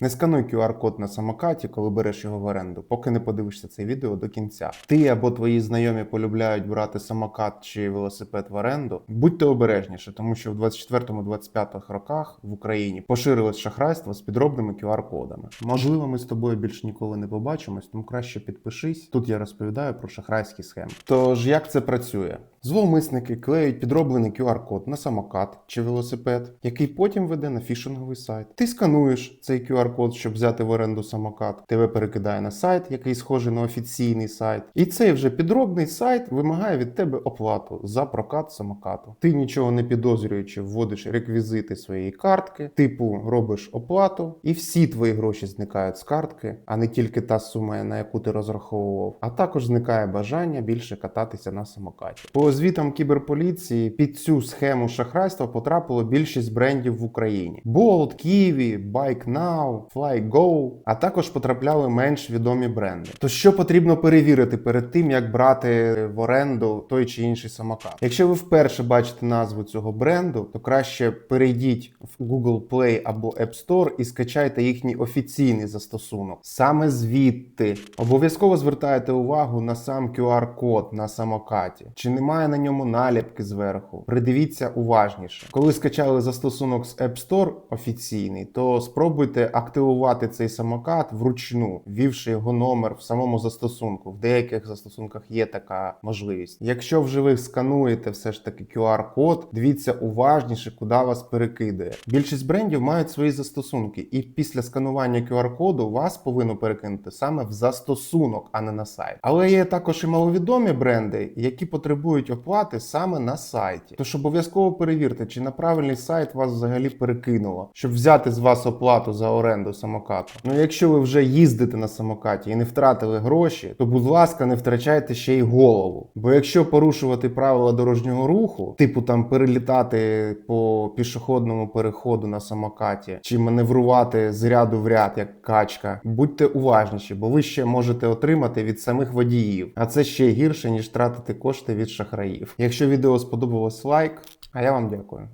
Не скануй QR-код на самокаті, коли береш його в оренду, поки не подивишся це відео до кінця. Ти або твої знайомі полюбляють брати самокат чи велосипед в оренду. Будьте обережніше, тому що в 24-25 роках в Україні поширилось шахрайство з підробними QR-кодами. Можливо, ми з тобою більш ніколи не побачимось, тому краще підпишись. Тут я розповідаю про шахрайські схеми. Тож як це працює? Зловмисники клеють підроблений QR-код на самокат чи велосипед, який потім веде на фішинговий сайт. Ти скануєш цей QR-код, щоб взяти в оренду самокат. Тебе перекидає на сайт, який схожий на офіційний сайт. І цей вже підробний сайт вимагає від тебе оплату за прокат самокату. Ти нічого не підозрюючи, вводиш реквізити своєї картки, типу робиш оплату, і всі твої гроші зникають з картки, а не тільки та сума, на яку ти розраховував. А також зникає бажання більше кататися на самокаті. Звітам кіберполіції під цю схему шахрайства потрапило більшість брендів в Україні: Bolt, Kiwi, Bike Now, FlyGo, а також потрапляли менш відомі бренди. То що потрібно перевірити перед тим, як брати в оренду той чи інший самокат? Якщо ви вперше бачите назву цього бренду, то краще перейдіть в Google Play або App Store і скачайте їхній офіційний застосунок. Саме звідти обов'язково звертайте увагу на сам QR-код на самокаті. Чи немає на ньому наліпки зверху? Придивіться уважніше. Коли скачали застосунок з App Store офіційний, то спробуйте активувати цей самокат вручну, ввівши його номер в самому застосунку. В деяких застосунках є така можливість. Якщо вже ви скануєте все ж таки QR-код, дивіться уважніше, куди вас перекидає. Більшість брендів мають свої застосунки, і після сканування QR-коду вас повинно перекинути саме в застосунок, а не на сайт. Але є також і маловідомі бренди, які потребують оплати саме на сайті. Тож обов'язково перевірте, чи на правильний сайт вас взагалі перекинуло, щоб взяти з вас оплату за оренду самокату. Ну якщо ви вже їздите на самокаті і не втратили гроші, то будь ласка, не втрачайте ще й голову. Бо якщо порушувати правила дорожнього руху, типу там перелітати по пішохідному переходу на самокаті, чи маневрувати з ряду в ряд, як качка, будьте уважніші, бо ви ще можете отримати від самих водіїв. А це ще гірше ніж тратити кошти від шахраїв. Якщо відео сподобалось лайк, а я вам дякую.